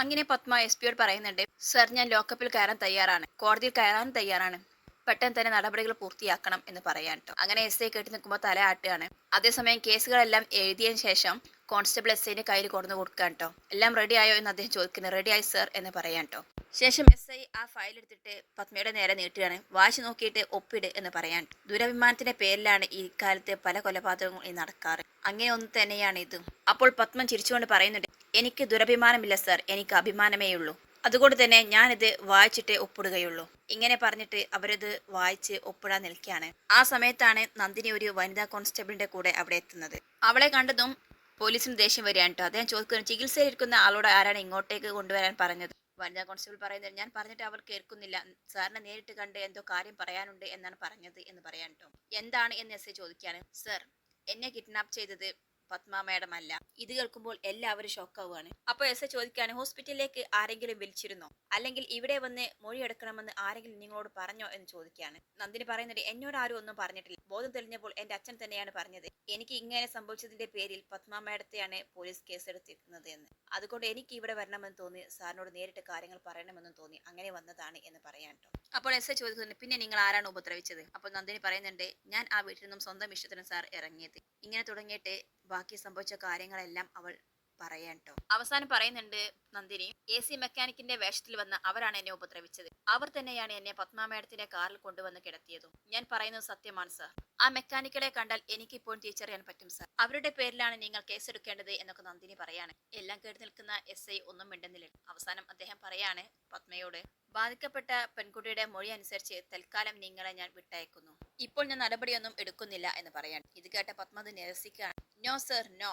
അങ്ങനെ പത്മ എസ് പിയോട് പറയുന്നുണ്ട് സർ ഞാൻ ലോക്കപ്പിൽ കയറാൻ തയ്യാറാണ്. കോടതിയിൽ കയറാനും തയ്യാറാണ്. പെട്ടെന്ന് തന്നെ നടപടികൾ പൂർത്തിയാക്കണം എന്ന് പറയാൻ കേട്ടോ അങ്ങനെ എസ് ഐ കേട്ട് നിൽക്കുമ്പോൾ തല ആട്ടുകയാണ്. അതേസമയം കേസുകളെല്ലാം എഴുതിയതിനു ശേഷം കോൺസ്റ്റബിൾ എസ് ഐന്റെ കയ്യിൽ കൊണ്ടുവന്ന് കൊടുക്കാൻ കേട്ടോ എല്ലാം റെഡി ആയോ? എന്ന് അദ്ദേഹം ചോദിക്കുന്നത് റെഡി ആയി സർ എന്ന് പറയാൻ കേട്ടോ ശേഷം എസ് ഐ ആ ഫയൽ എടുത്തിട്ട് പത്മയുടെ നേരെ നീട്ടുകയാണ്. വാശി നോക്കിയിട്ട് ഒപ്പിട് എന്ന് പറയാൻ ദുരഭിമാനത്തിന്റെ പേരിലാണ് ഈ കാലത്ത് പല കൊലപാതകങ്ങളും നടക്കാറ്. അങ്ങനെ ഒന്ന് തന്നെയാണ് ഇത്. അപ്പോൾ പത്മൻ ചിരിച്ചുകൊണ്ട് പറയുന്നുണ്ട് എനിക്ക് ദുരഭിമാനമില്ല സർ. എനിക്ക് അഭിമാനമേ ഉള്ളൂ അതുകൊണ്ട് തന്നെ ഞാനിത് വായിച്ചിട്ടേ ഒപ്പിടുകയുള്ളൂ. ഇങ്ങനെ പറഞ്ഞിട്ട് അവരത് വായിച്ച് ഒപ്പിടാൻ നിൽക്കുകയാണ്. ആ സമയത്താണ് നന്ദിനി ഒരു വനിതാ കോൺസ്റ്റബിളിന്റെ കൂടെ അവിടെ എത്തുന്നത്. അവളെ കണ്ടതും പോലീസിന് ദേഷ്യം വരികയാണ് കേട്ടോ അദ്ദേഹം ചോദിക്കുന്നു ചികിത്സയിലിരിക്കുന്ന ആളോട് ആരാണ് ഇങ്ങോട്ടേക്ക് കൊണ്ടുവരാൻ പറഞ്ഞത്? വനിതാ കോൺസ്റ്റബിൾ പറയുന്നത് ഞാൻ പറഞ്ഞിട്ട് അവർ കേൾക്കുന്നില്ല. സാറിനെ നേരിട്ട് കണ്ട് എന്തോ കാര്യം പറയാനുണ്ട് എന്നാണ് പറഞ്ഞത് എന്ന് പറയാൻ കേട്ടോ എന്താണ്? എന്ന് എസ് ചോദിക്കുകയാണ്. സർ എന്നെ കിഡ്നാപ്പ് ചെയ്തത് പത്മ മാഡം അല്ല ഇത് കേൾക്കുമ്പോൾ എല്ലാവരും ഷോക്കാവുകയാണ്. അപ്പോൾ എസ് എ ചോദിക്കുകയാണ് ഹോസ്പിറ്റലിലേക്ക് ആരെങ്കിലും വിളിച്ചിരുന്നോ? അല്ലെങ്കിൽ ഇവിടെ വന്ന് മൊഴിയെടുക്കണമെന്ന് ആരെങ്കിലും നിങ്ങളോട് പറഞ്ഞോ എന്ന് ചോദിക്കുകയാണ്. നന്ദിനി പറയുന്നത് എന്നോട് ആരും ഒന്നും പറഞ്ഞിട്ടില്ല. ബോധം തെളിഞ്ഞപ്പോൾ എന്റെ അച്ഛൻ തന്നെയാണ് പറഞ്ഞത്. എനിക്ക് ഇങ്ങനെ സംഭവിച്ചതിന്റെ പേരിൽ പത്മ മാഡത്തെയാണ് പോലീസ് കേസെടുത്തിരിക്കുന്നത് എന്ന്. അതുകൊണ്ട് എനിക്ക് ഇവിടെ വരണമെന്ന് തോന്നി സാറിനോട് നേരിട്ട് കാര്യങ്ങൾ പറയണമെന്നും തോന്നി അങ്ങനെ വന്നതാണ് എന്ന് പറയാൻ കേട്ടോ. അപ്പോൾ എസ് എ ചോദിക്കുന്നുണ്ട് പിന്നെ നിങ്ങൾ ആരാണ് ഉപദ്രവിച്ചത്? അപ്പോൾ നന്ദിനി പറയുന്നുണ്ട് ഞാൻ ആ വീട്ടിൽ നിന്നും സ്വന്തം ഇഷ്ടത്തിന് സാർ ഇറങ്ങിയത്. ഇങ്ങനെ തുടങ്ങിയിട്ട് ബാക്കി സംഭവിച്ച കാര്യങ്ങളെല്ലാം അവൾ പറയട്ടോ ട്ടോ. അവസാനം പറയുന്നുണ്ട് നന്ദിനി എ സി മെക്കാനിക്കിന്റെ വേഷത്തിൽ വന്ന അവരാണ് എന്നെ ഉപദ്രവിച്ചത്. അവർ തന്നെയാണ് എന്നെ പത്മ മേഡത്തിന്റെ കാറിൽ കൊണ്ടുവന്ന് കിടത്തിയതും. ഞാൻ പറയുന്നത് സത്യമാണ് സർ ആ മെക്കാനിക്കുകളെ കണ്ടാൽ എനിക്ക് ഇപ്പോൾ തിരിച്ചറിയാൻ പറ്റും സർ അവരുടെ പേരിലാണ് നിങ്ങൾ കേസെടുക്കേണ്ടത് എന്നൊക്കെ നന്ദിനി പറയാണ്. എല്ലാം കേട്ട് നിൽക്കുന്ന എസ് ഐ ഒന്നും മിണ്ടുന്നില്ല. അവസാനം അദ്ദേഹം പറയാണ് പത്മയോട് ബാധിക്കപ്പെട്ട പെൺകുട്ടിയുടെ മൊഴി അനുസരിച്ച് തൽക്കാലം നിങ്ങളെ ഞാൻ വിട്ടയക്കുന്നു. ഇപ്പോൾ ഞാൻ നടപടിയൊന്നും എടുക്കുന്നില്ല എന്ന് പറയാണ്. ഇത് കേട്ട പത്മ അത് നിരസിക്കുകയാണ്. നോ സർ നോ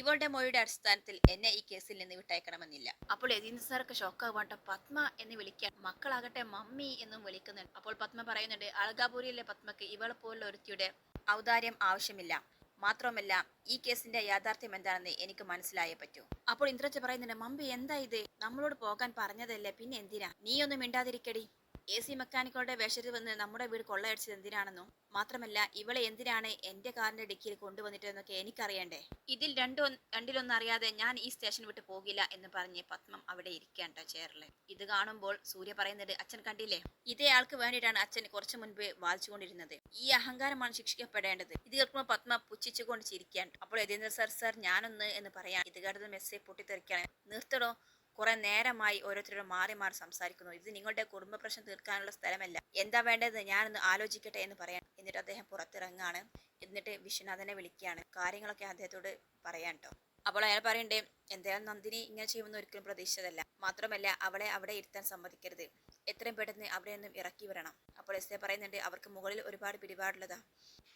ഇവളുടെ മൊഴിയുടെ അടിസ്ഥാനത്തിൽ എന്നെ ഈ കേസിൽ നിന്ന് വിട്ടയക്കണമെന്നില്ല. അപ്പോൾ യതീന്ദ്ര സാർക്ക് ഷോക്കാവാണ്ട പത്മ എന്ന് വിളിക്കാൻ മക്കളാകട്ടെ മമ്മി എന്നും വിളിക്കുന്നുണ്ട്. അപ്പോൾ പത്മ പറയുന്നുണ്ട് അളകാപുരിയിലെ പത്മക്ക് ഇവളെ പോലുള്ള ഒരുത്തിയുടെ ഔദാര്യം ആവശ്യമില്ല. മാത്രമല്ല ഈ കേസിന്റെ യാഥാർത്ഥ്യം എന്താണെന്ന് എനിക്ക് മനസ്സിലായേ പറ്റൂ. അപ്പോൾ ഇന്ദ്രജ പറയുന്നുണ്ട് മമ്പി എന്താ ഇത്? നമ്മളോട് പോകാൻ പറഞ്ഞതല്ലേ പിന്നെ എന്തിനാ? നീ ഒന്നും മിണ്ടാതിരിക്കടി. എ സി മെക്കാനിക്കുകളുടെ വേഷത്തിൽ വന്ന് നമ്മുടെ വീട് കൊള്ളയടിച്ചത് എന്തിനാണെന്നോ മാത്രമല്ല ഇവളെ എന്തിനാണ് എന്റെ കാറിന്റെ ഡിക്കിയിൽ കൊണ്ടുവന്നിട്ടെന്നൊക്കെ എനിക്കറിയണ്ടേ? ഇതിൽ രണ്ടോ രണ്ടിലൊന്നും അറിയാതെ ഞാൻ ഈ സ്റ്റേഷൻ വിട്ട് പോകില്ല എന്ന് പറഞ്ഞ് പത്മം അവിടെ ഇരിക്കാണ്ടോ ചെയറിൽ. ഇത് കാണുമ്പോൾ സൂര്യ പറയുന്നത് അച്ഛൻ കണ്ടില്ലേ? ഇതേ ആൾക്ക് വേണ്ടിയിട്ടാണ് അച്ഛൻ കുറച്ചു മുൻപ് വാദിച്ചുകൊണ്ടിരുന്നത്. ഈ അഹങ്കാരമാണ് ശിക്ഷിക്കപ്പെടേണ്ടത്. ഇത് കേൾക്കുമ്പോൾ പത്മ പുച്ഛിച്ചുകൊണ്ട് ചിരിക്കാൻ അപ്പോൾ യതീന്ദ്ര സർ സർ ഞാനൊന്ന് എന്ന് പറയാം ഇത് കേട്ടത് മെസ്സേജ് പൊട്ടിത്തെറിക്കാൻ നിർത്തടോ കുറെ നേരമായി ഓരോരുത്തരോട് മാറി മാറി സംസാരിക്കുന്നു. ഇത് നിങ്ങളുടെ കുടുംബ പ്രശ്നം തീർക്കാനുള്ള സ്ഥലമല്ല. എന്താ വേണ്ടത്? ഞാനൊന്ന് ആലോചിക്കട്ടെ എന്ന് പറയാം എന്നിട്ട് അദ്ദേഹം പുറത്തിറങ്ങാണ്. എന്നിട്ട് വിശ്വനാഥനെ വിളിക്കുകയാണ്. കാര്യങ്ങളൊക്കെ അദ്ദേഹത്തോട് പറയാൻ കേട്ടോ അപ്പോൾ അയാൾ പറയണ്ടേ എന്തായാലും നന്ദിനി ഇങ്ങനെ ചെയ്യുമെന്ന് ഒരിക്കലും പ്രതീക്ഷിച്ചതല്ല. മാത്രമല്ല അവളെ അവിടെ ഇരുത്താൻ സമ്മതിക്കരുത്. എത്രയും പെട്ടെന്ന് അവിടെ നിന്നും ഇറക്കി വരണം അപ്പോൾ എസ് എ പറയുന്നുണ്ട് അവർക്ക് മുകളിൽ ഒരുപാട് പിടിപാടുള്ളതാ.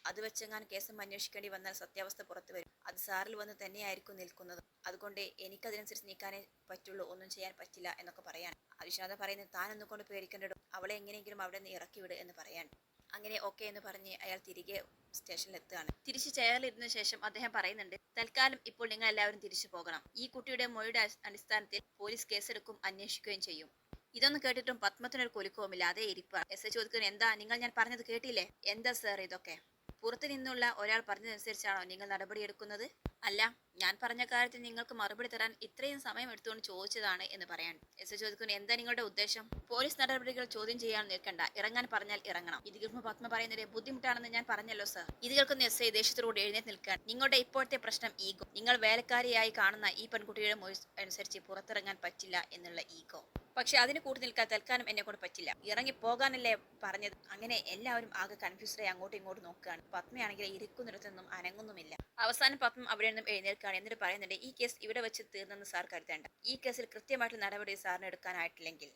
അത് വെച്ചെങ്ങാൻ കേസും അന്വേഷിക്കേണ്ടി വന്നാൽ സത്യാവസ്ഥ പുറത്തു വരും. അത് സാറിൽ വന്ന് തന്നെയായിരിക്കും നിൽക്കുന്നത്. അതുകൊണ്ട് എനിക്കതിനനുസരിച്ച് നീക്കാനേ പറ്റുള്ളൂ ഒന്നും ചെയ്യാൻ പറ്റില്ല എന്നൊക്കെ പറയാൻ. വിശ്വനാഥ പറയുന്നത് താൻ കൊണ്ട് പേടിക്കേണ്ടിടും അവളെ എങ്ങനെയെങ്കിലും അവിടെ നിന്ന് ഇറക്കി വിട് എന്ന് പറയാൻ. അങ്ങനെ ഓക്കെ എന്ന് പറഞ്ഞ് അയാൾ തിരികെ സ്റ്റേഷനിൽ എത്തുകയാണ്. തിരിച്ച് ചെയറിലിരുന്ന ശേഷം അദ്ദേഹം പറയുന്നുണ്ട് തൽക്കാലം ഇപ്പോൾ നിങ്ങൾ എല്ലാവരും തിരിച്ചു പോകണം. ഈ കുട്ടിയുടെ മൊഴിയുടെ അടി- അടിസ്ഥാനത്തിൽ പോലീസ് കേസെടുക്കും അന്വേഷിക്കുകയും ചെയ്യും. ഇതൊന്നും കേട്ടിട്ടും പത്മത്തിനൊരു കുലുക്കവുമില്ല അതേ ഇരിപ്പാണ്. എസ് എ ചോദിക്കുന്നത് എന്താ? നിങ്ങൾ ഞാൻ പറഞ്ഞത് കേട്ടില്ലേ? എന്താ സാർ ഇതൊക്കെ? പുറത്തു നിന്നുള്ള ഒരാൾ പറഞ്ഞതനുസരിച്ചാണോ നിങ്ങൾ നടപടിയെടുക്കുന്നത് അല്ല ഞാൻ പറഞ്ഞ കാര്യത്തിൽ നിങ്ങൾക്ക് മറുപടി തരാൻ ഇത്രയും സമയം എടുത്തുകൊണ്ട് ചോദിച്ചതാണ് എന്ന് പറയാൻ. എസ് ചോദിക്കുന്നു എന്താ നിങ്ങളുടെ ഉദ്ദേശം? പോലീസ് നടപടികൾ ചോദ്യം ചെയ്യാൻ നിൽക്കണ്ട. ഇറങ്ങാൻ പറഞ്ഞാൽ ഇറങ്ങണം. ഇത് കേൾക്കുമ്പോൾ പത്മ പറയുന്നത് ബുദ്ധിമുട്ടാണെന്ന് ഞാൻ പറഞ്ഞല്ലോ സർ. ഇത് കേൾക്കുന്ന എസ് ഐ ദേഷ്യത്തോട് എഴുന്നേറ്റ് നിൽക്കാൻ നിങ്ങളുടെ ഇപ്പോഴത്തെ പ്രശ്നം ഈഗോ. നിങ്ങൾ വേലക്കാരിയായി കാണുന്ന ഈ പെൺകുട്ടിയുടെ അനുസരിച്ച് പുറത്തിറങ്ങാൻ പറ്റില്ല എന്നുള്ള ഈഗോ. പക്ഷെ അതിന് കൂട്ടി നിൽക്കാൻ തൽക്കാലം എന്നെ കൊണ്ട് പറ്റില്ല. ഇറങ്ങി പോകാനല്ലേ പറഞ്ഞത്. അങ്ങനെ എല്ലാവരും ആകെ കൺഫ്യൂസ്ഡായി അങ്ങോട്ടും ഇങ്ങോട്ടും നോക്കുകയാണ്. പത്മയാണെങ്കിൽ ഇരിക്കുന്നിടത്തൊന്നും അനങ്ങുന്നുമില്ല. അവസാനം പത്മ അവിടെ നിന്നും എഴുന്നേൽക്കുകയാണ്. എന്നിട്ട് പറയുന്നുണ്ട് ഈ കേസ് ഇവിടെ വെച്ച് തീർന്നെന്ന് സാർ കരുതേണ്ട. ഈ കേസിൽ കൃത്യമായിട്ടുള്ള നടപടി സാറിന് എടുക്കാനായിട്ടില്ലെങ്കിൽ.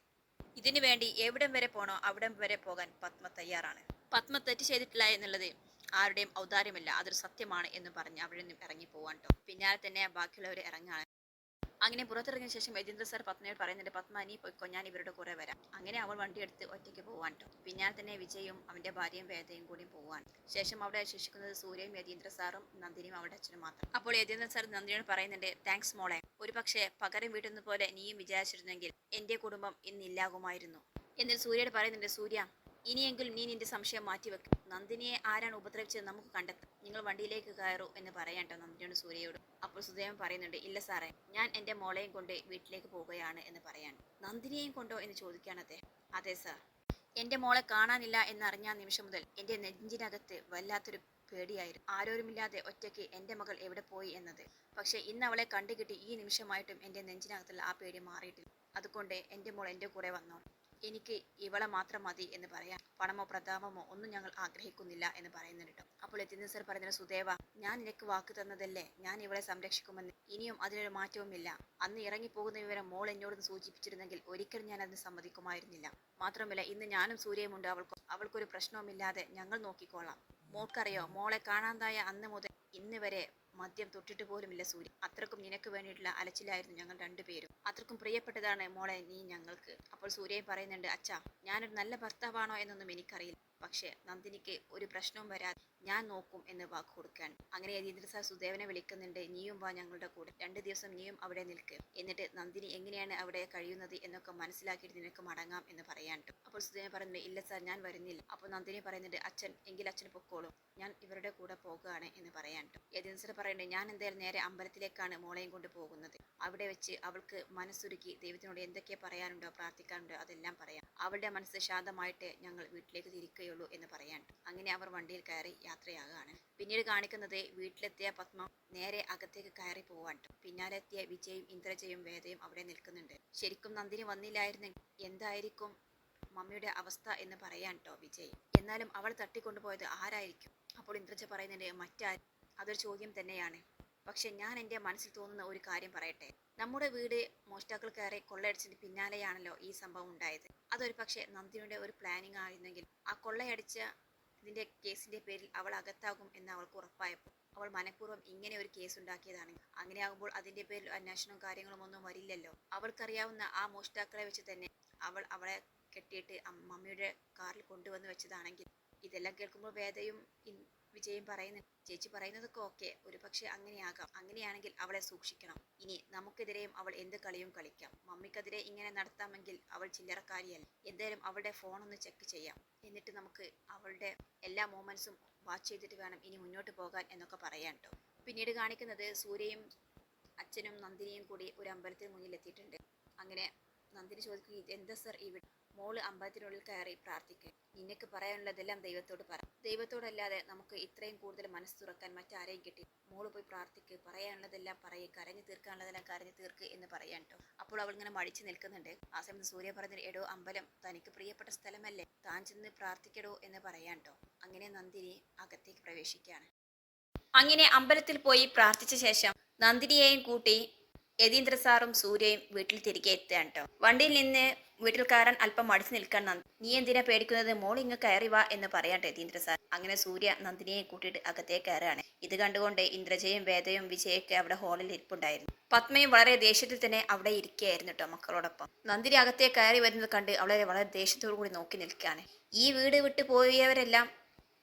ഇതിനു വേണ്ടി എവിടം വരെ പോണോ അവിടം വരെ പോകാൻ പത്മ തയ്യാറാണ്. പത്മ തെറ്റ് ചെയ്തിട്ടില്ല എന്നുള്ളത് ആരുടെയും ഔദാര്യമല്ല. അതൊരു സത്യമാണ് എന്ന് പറഞ്ഞ് അവിടെ നിന്നും ഇറങ്ങി പോവാൻ ട്ടോ. പിന്നാലെ തന്നെ ബാക്കിയുള്ളവർ ഇറങ്ങാണ് അങ്ങനെ പുറത്തിറങ്ങിയ ശേഷം യജേന്ദ്ര സാർ പത്മയോട് പറയുന്നുണ്ട് പത്മ നീ പൊയ്ക്കോ ഞാൻ ഇവരുടെ കൂടെ വരാം. അങ്ങനെ അവൾ വണ്ടി എടുത്ത് ഒറ്റയ്ക്ക് പോവാൻ കേട്ടോ പിന്നാലെ തന്നെ വിജയും അവന്റെ ഭാര്യയും വേദയും കൂടി പോവാൻ ശേഷം അവിടെ ശേഷിക്കുന്നത് സൂര്യയും യതീന്ദ്ര സാറും നന്ദിനിയും അവളുടെ അച്ഛനും മാത്രം. അപ്പോൾ യതീന്ദ്ര സാർ നന്ദിനിയോട് പറയുന്നുണ്ട് താങ്ക്സ് മോളെ. ഒരു പക്ഷേ പകരം വീട്ടുന്ന പോലെ നീയും വിചാരിച്ചിരുന്നെങ്കിൽ എന്റെ കുടുംബം ഇന്നില്ലാകുമായിരുന്നു എന്നിൽ സൂര്യയോട് പറയുന്നുണ്ട് സൂര്യ ഇനിയെങ്കിലും നീ നിന്റെ സംശയം മാറ്റിവെക്കും. നന്ദിനിയെ ആരാണ് ഉപദ്രവിച്ചത് നമുക്ക് കണ്ടെത്താം. നിങ്ങൾ വണ്ടിയിലേക്ക് കയറൂ എന്ന് പറയാൻ കേട്ടോ നന്ദിനിയോട് സൂര്യയോട്. അപ്പോൾ സുദേവൻ പറയുന്നുണ്ട് ഇല്ല സാറേ ഞാൻ എന്റെ മോളെയും കൊണ്ട് വീട്ടിലേക്ക് പോവുകയാണ് എന്ന് പറയാൻ. നന്ദിനിയെയും കൊണ്ടോ എന്ന് ചോദിക്കുകയാണ് അദ്ദേഹം. അതെ സാർ. എന്റെ മോളെ കാണാനില്ല എന്നറിഞ്ഞ നിമിഷം മുതൽ എന്റെ നെഞ്ചിനകത്ത് വല്ലാത്തൊരു പേടിയായിരുന്നു. ആരോരുമില്ലാതെ ഒറ്റയ്ക്ക് എന്റെ മകൾ എവിടെ പോയി എന്നത്. പക്ഷേ ഇന്ന് അവളെ കണ്ടുകിട്ടി ഈ നിമിഷമായിട്ടും എന്റെ നെഞ്ചിനകത്തുള്ള ആ പേടി മാറിയിട്ടില്ല. അതുകൊണ്ട് എന്റെ മോൾ എന്റെ കൂടെ വന്നോളൂ. എനിക്ക് ഇവളെ മാത്രം മതി എന്ന് പറയാം പണമോ പ്രതാപമോ ഒന്നും ഞങ്ങൾ ആഗ്രഹിക്കുന്നില്ല എന്ന് പറയുന്നുണ്ട് കേട്ടോ അപ്പോൾ എത്തിന സർ പറയുന്നത് സുദേവ ഞാൻ നിനക്ക് വാക്ക് തന്നതല്ലേ? ഞാൻ ഇവളെ സംരക്ഷിക്കുമെന്ന്. ഇനിയും അതിനൊരു മാറ്റവുമില്ല. അന്ന് ഇറങ്ങിപ്പോകുന്ന വിവരം മോൾ എന്നോട് സൂചിപ്പിച്ചിരുന്നെങ്കിൽ ഒരിക്കലും ഞാൻ അതിന് സമ്മതിക്കുമായിരുന്നില്ല. മാത്രമല്ല ഇന്ന് ഞാനും സൂര്യയുമുണ്ട്. അവൾക്ക് അവൾക്കൊരു പ്രശ്നവുമില്ലാതെ ഞങ്ങൾ നോക്കിക്കോളാം മോൾക്കറിയോ? മോളെ കാണാതായ അന്ന് മുതൽ ഇന്ന് വരെ മദ്യം തൊട്ടിട്ട് പോലുമില്ല സൂര്യ. അത്രക്കും നിനക്ക് വേണ്ടിയിട്ടുള്ള അലച്ചിലായിരുന്നു ഞങ്ങൾ രണ്ടുപേരും. അത്രക്കും പ്രിയപ്പെട്ടതാണ് മോളെ നീ ഞങ്ങൾക്ക്. അപ്പോൾ സൂര്യൻ പറയുന്നുണ്ട് അച്ഛാ ഞാനൊരു നല്ല ഭർത്താവാണോ എന്നൊന്നും എനിക്കറിയില്ല. പക്ഷേ നന്ദിനിക്ക് ഒരു പ്രശ്നവും വരാതെ ഞാൻ നോക്കും എന്ന് വാക്ക് കൊടുക്കാൻ. അങ്ങനെ യതീന്ദ്ര സുദേവനെ വിളിക്കുന്നുണ്ട് നീയും വാ ഞങ്ങളുടെ കൂടെ. രണ്ട് ദിവസം നീയും അവിടെ നിൽക്ക്. എന്നിട്ട് നന്ദിനി എങ്ങനെയാണ് അവിടെ കഴിയുന്നത് എന്നൊക്കെ മനസ്സിലാക്കിയിട്ട് നിനക്ക് മടങ്ങാം എന്ന് പറയാൻ ട്ടോ. അപ്പോൾ സുദേവൻ പറയുന്നു ഇല്ല സാർ ഞാൻ വരുന്നില്ല. അപ്പോൾ നന്ദിനി പറയുന്നുണ്ട് അച്ഛൻ എങ്കിൽ അച്ഛൻ പൊക്കോളും. ഞാൻ ഇവരുടെ കൂടെ പോകുകയാണ് എന്ന് പറയാൻ യജൻസർ പറയുന്നത് ഞാൻ എന്തായാലും നേരെ അമ്പലത്തിലേക്കാണ് മോളെയും കൊണ്ട് പോകുന്നത്. അവിടെ വെച്ച് അവൾക്ക് മനസ്സുരുക്കി ദൈവത്തിനോട് എന്തൊക്കെ പറയാനുണ്ടോ പ്രാർത്ഥിക്കാനുണ്ടോ അതെല്ലാം പറയാം. അവളുടെ മനസ്സ് ശാന്തമായിട്ട് ഞങ്ങൾ വീട്ടിലേക്ക് തിരിക്കുകയുള്ളൂ എന്ന് പറയാനുണ്ട് അങ്ങനെ അവർ വണ്ടിയിൽ കയറി യാത്രയാകുകയാണ് പിന്നീട് കാണിക്കുന്നത് വീട്ടിലെത്തിയ പത്മ നേരെ അകത്തേക്ക് കയറി പോവാൻ പിന്നാലെത്തിയ പിന്നാലെ വിജയും ഇന്ദ്രജയും വേദയും അവിടെ നിൽക്കുന്നുണ്ട്. ശരിക്കും നന്ദിനി വന്നില്ലായിരുന്നെങ്കിൽ എന്തായിരിക്കും മമ്മിയുടെ അവസ്ഥ എന്ന് പറയാൻ ട്ടോ വിജയ്. എന്നാലും അവൾ തട്ടിക്കൊണ്ടുപോയത് ആരായിരിക്കും? അപ്പോൾ ഇന്ദ്രജ പറയുന്നുണ്ട് മറ്റാ അതൊരു ചോദ്യം തന്നെയാണ്. പക്ഷെ ഞാൻ എന്റെ മനസ്സിൽ തോന്നുന്ന ഒരു കാര്യം പറയട്ടെ. നമ്മുടെ വീട് മോഷ്ടാക്കൾ കയറി കൊള്ളയടിച്ചതിന് പിന്നാലെയാണല്ലോ ഈ സംഭവം ഉണ്ടായത്. അതൊരു പക്ഷേ നന്ദിനിയുടെ ഒരു പ്ലാനിങ് ആയിരുന്നെങ്കിൽ ആ കൊള്ളയടിച്ച ഇതിന്റെ കേസിന്റെ പേരിൽ അവൾ അകത്താകും എന്ന് അവൾക്ക് ഉറപ്പായപ്പോൾ അവൾ മനഃപൂർവം ഇങ്ങനെ ഒരു കേസ് ഉണ്ടാക്കിയതാണ്. അങ്ങനെയാകുമ്പോൾ അതിന്റെ പേരിൽ അന്വേഷണവും കാര്യങ്ങളും ഒന്നും വരില്ലല്ലോ. അവൾക്കറിയാവുന്ന ആ മോഷ്ടാക്കളെ വെച്ച് തന്നെ അവൾ അവളെ കെട്ടിയിട്ട് മമ്മിയുടെ കാറിൽ കൊണ്ടുവന്ന് വെച്ചതാണെങ്കിൽ ഇതെല്ലാം കേൾക്കുമ്പോൾ വേദയും ഇൻ- വിജയും പറയുന്നു ചേച്ചി പറയുന്നതൊക്കെ ഓക്കെ. ഒരു പക്ഷെ അങ്ങനെയാകാം. അങ്ങനെയാണെങ്കിൽ അവളെ സൂക്ഷിക്കണം. ഇനി നമുക്കെതിരെയും അവൾ എന്ത് കളിയും കളിക്കാം. മമ്മിക്കെതിരെ ഇങ്ങനെ നടത്താമെങ്കിൽ അവൾ ചില്ലറക്കാരിയല്ല. എന്തായാലും അവളുടെ ഫോൺ ഒന്ന് ചെക്ക് ചെയ്യാം. എന്നിട്ട് നമുക്ക് അവളുടെ എല്ലാ മൂമെന്റ്സും വാച്ച് ചെയ്തിട്ട് വേണം ഇനി മുന്നോട്ട് പോകാൻ എന്നൊക്കെ പറയാൻ കേട്ടോ പിന്നീട് കാണിക്കുന്നത് സൂര്യയും അച്ഛനും നന്ദിനിയും കൂടി ഒരു അമ്പലത്തിന് മുന്നിൽ എത്തിയിട്ടുണ്ട് അങ്ങനെ നന്ദിനി ചോദിക്കും എന്താ സർ ഇവിടെ? മോൾ അമ്പലത്തിനുള്ളിൽ കയറി പ്രാർത്ഥിക്കുക നിനക്ക് പറയാനുള്ളതെല്ലാം ദൈവത്തോട് പറ. ദൈവത്തോടല്ലാതെ നമുക്ക് ഇത്രയും കൂടുതൽ മനസ്സ് തുറക്കാൻ മറ്റാരെയും കിട്ടി. മോൾ പോയി പ്രാർത്ഥിക്ക്. പറയാനുള്ളതെല്ലാം പറയ. കരഞ്ഞു തീർക്കാനുള്ളതെല്ലാം കരഞ്ഞു തീർക്ക് എന്ന് പറയാൻ കേട്ടോ അപ്പോൾ അവൾ ഇങ്ങനെ മടിച്ചു നിൽക്കുന്നുണ്ട്. ആ സമയത്ത് സൂര്യ പറഞ്ഞു എടോ അമ്പലം തനിക്ക് പ്രിയപ്പെട്ട സ്ഥലമല്ലേ? താൻ ചെന്ന് പ്രാർത്ഥിക്കടോ എന്ന് പറയാൻ കേട്ടോ അങ്ങനെ നന്ദിനി അകത്തേക്ക് പ്രവേശിക്കുകയാണ്. അങ്ങനെ അമ്പലത്തിൽ പോയി പ്രാർത്ഥിച്ച ശേഷം നന്ദിനിയെയും കൂട്ടി യതീന്ദ്ര സാറും സൂര്യയും വീട്ടിൽ തിരികെ എത്തുകയാണ് കേട്ടോ. വണ്ടിയിൽ നിന്ന് വീട്ടിൽ കയറാൻ അല്പം മടിച്ചു നിൽക്കാൻ നന്ദി. നീ എന്തിനാ പേടിക്കുന്നത്? മോൾ ഇങ്ങ് കയറി വാ എന്ന് പറയാൻ യതീന്ദ്ര സാർ. അങ്ങനെ സൂര്യ നന്ദിനിയെ കൂട്ടിയിട്ട് അകത്തേക്ക് കയറുകയാണ്. ഇത് കണ്ടുകൊണ്ട് ഇന്ദ്രജയും വേദയും വിജയൊക്കെ അവിടെ ഹാളിൽ ഇരിപ്പുണ്ടായിരുന്നു. പത്മയും വളരെ ദേഷ്യത്തിൽ തന്നെ അവിടെ ഇരിക്കുകയായിരുന്നു കേട്ടോ മക്കളോടൊപ്പം. നന്ദിനി അകത്തേക്ക് കയറി വരുന്നത് കണ്ട് അവളെ വളരെ ദേഷ്യത്തോടു കൂടി നോക്കി നിൽക്കുകയാണ്. ഈ വീട് വിട്ടു പോയവരെല്ലാം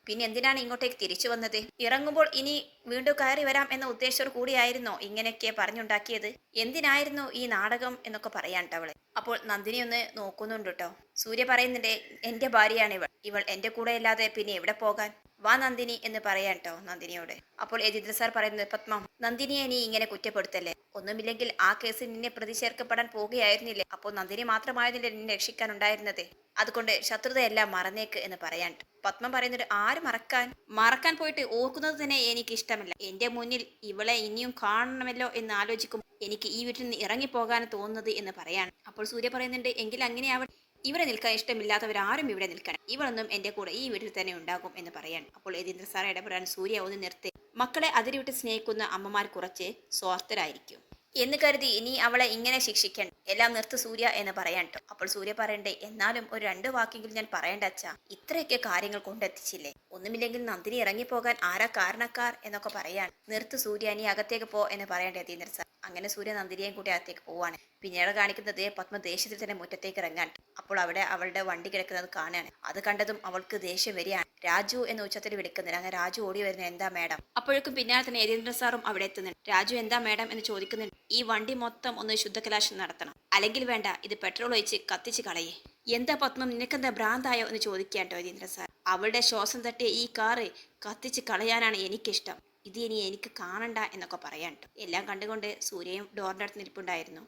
പിന്നെ എന്തിനാണ് ഇങ്ങോട്ടേക്ക് തിരിച്ചു വന്നത്? ഇറങ്ങുമ്പോൾ ഇനി വീണ്ടും കയറി വരാം എന്ന ഉദ്ദേശത്തോടു കൂടിയായിരുന്നോ ഇങ്ങനെയൊക്കെ പറഞ്ഞുണ്ടാക്കിയത്? എന്തിനായിരുന്നു ഈ നാടകം എന്നൊക്കെ പറയാൻ അവൾ അപ്പോൾ നന്ദിനി ഒന്ന് നോക്കുന്നുണ്ട് കേട്ടോ. സൂര്യ പറയുന്നുണ്ട് എന്റെ ഭാര്യയാണ് ഇവൾ. ഇവൾ എന്റെ കൂടെ അല്ലാതെ പിന്നെ എവിടെ പോകാൻ? വാ നന്ദിനി എന്ന് പറയാൻ കേട്ടോ നന്ദിനിയോട്. അപ്പോൾ യതീന്ദ്ര സാർ പറയുന്നത് പത്മ നന്ദിനിയെ നീ ഇങ്ങനെ കുറ്റപ്പെടുത്തല്ലേ? ഒന്നുമില്ലെങ്കിൽ ആ കേസിൽ നിന്നെ പ്രതി ചേർക്കപ്പെടാൻ പോകുകയായിരുന്നില്ലേ? അപ്പോൾ നന്ദിനി മാത്രമായതിന്റെ നിന്നെ രക്ഷിക്കാൻ ഉണ്ടായിരുന്നത് അതുകൊണ്ട് ശത്രുതയെല്ലാം മറന്നേക്ക് എന്ന് പറയാൻ. പത്മ പറയുന്നത് ആര് മറക്കാൻ? മറക്കാൻ പോയിട്ട് ഓർക്കുന്നത് തന്നെ എനിക്ക് ഇഷ്ടമല്ല. എന്റെ മുന്നിൽ ഇവളെ ഇനിയും കാണണമല്ലോ എന്ന് ആലോചിക്കും എനിക്ക് ഈ വീട്ടിൽ നിന്ന് ഇറങ്ങിപ്പോകാൻ തോന്നുന്നത് എന്ന് പറയാണ് അപ്പോൾ സൂര്യ പറയുന്നുണ്ട് എങ്കിൽ അങ്ങനെ അവൾ ഇവിടെ നിൽക്കാൻ ഇഷ്ടമില്ലാത്തവരാരും ഇവിടെ നിൽക്കണം ഇവളൊന്നും എന്റെ കൂടെ ഈ വീട്ടിൽ തന്നെ ഉണ്ടാകും എന്ന് പറയാൻ അപ്പോൾ യതീന്ദ്ര സാർ ഇടപെടാൻ സൂര്യ ഒന്ന് നിർത്തി. മക്കളെ അതിരിവിട്ട് സ്നേഹിക്കുന്ന അമ്മമാർ കുറച്ച് സ്വാർത്ഥരായിരിക്കും. എന്ന് കരുതി ഇനി അവളെ ഇങ്ങനെ ശിക്ഷിക്കണം എല്ലാം നിർത്ത് സൂര്യ എന്ന് പറയാൻ അപ്പോൾ സൂര്യ പറയണ്ടേ എന്നാലും ഒരു രണ്ട് വാക്കെങ്കിലും ഞാൻ പറയണ്ട അച്ഛാ. ഇത്രയൊക്കെ കാര്യങ്ങൾ കൊണ്ടെത്തിച്ചില്ലേ. ഒന്നുമില്ലെങ്കിൽ നന്ദിനി ഇറങ്ങിപ്പോകാൻ ആരാ കാരണക്കാർ എന്നൊക്കെ പറയാൻ നിർത്ത് സൂര്യ നീ അകത്തേക്ക് പോ എന്ന് പറയണ്ടേ യതീന്ദ്ര സാർ അങ്ങനെ സൂര്യ നന്ദിനിയെയും കൂടി അകത്തേക്ക് പോവാണ് പിന്നീട് കാണിക്കുന്നത് പത്മ ദേഷ്യത്തിൽ തന്നെ മുറ്റത്തേക്ക് ഇറങ്ങാൻ. അപ്പോൾ അവിടെ അവളുടെ വണ്ടി കിടക്കുന്നത് കാണുകയാണ്. അത് കണ്ടതും അവൾക്ക് ദേഷ്യം വരികയാണ്. രാജു എന്ന ഉച്ചത്തിൽ വിളിക്കുന്നില്ല. അങ്ങനെ രാജു ഓടി വരുന്ന. എന്താ മാഡം? അപ്പോഴേക്കും പിന്നാലെ തന്നെ യതീന്ദ്ര സാറും അവിടെ എത്തുന്നുണ്ട്. രാജു എന്താ മാഡം? എന്ന് ചോദിക്കുന്നുണ്ട്. ഈ വണ്ടി മൊത്തം ഒന്ന് ശുദ്ധകലാശം നടത്തണം. അല്ലെങ്കിൽ വേണ്ട ഇത് പെട്രോൾ ഒഴിച്ച് കത്തിച്ച് കളയേ. എന്താ പത്മം? നിനക്കെന്താ ഭ്രാന്തായോ? എന്ന് ചോദിക്കാട്ടോ യതീന്ദ്ര സാർ. അവളുടെ ശ്വാസം തട്ടിയ ഈ കാറ് കത്തിച്ച് കളയാനാണ് എനിക്കിഷ്ടം. ഇത് ഇനി എനിക്ക് കാണണ്ട എന്നൊക്കെ പറയാൻ എല്ലാം കണ്ടുകൊണ്ട് സൂര്യയും ഡോറിന്റെ അടുത്ത് നിൽപ്പുണ്ടായിരുന്നു.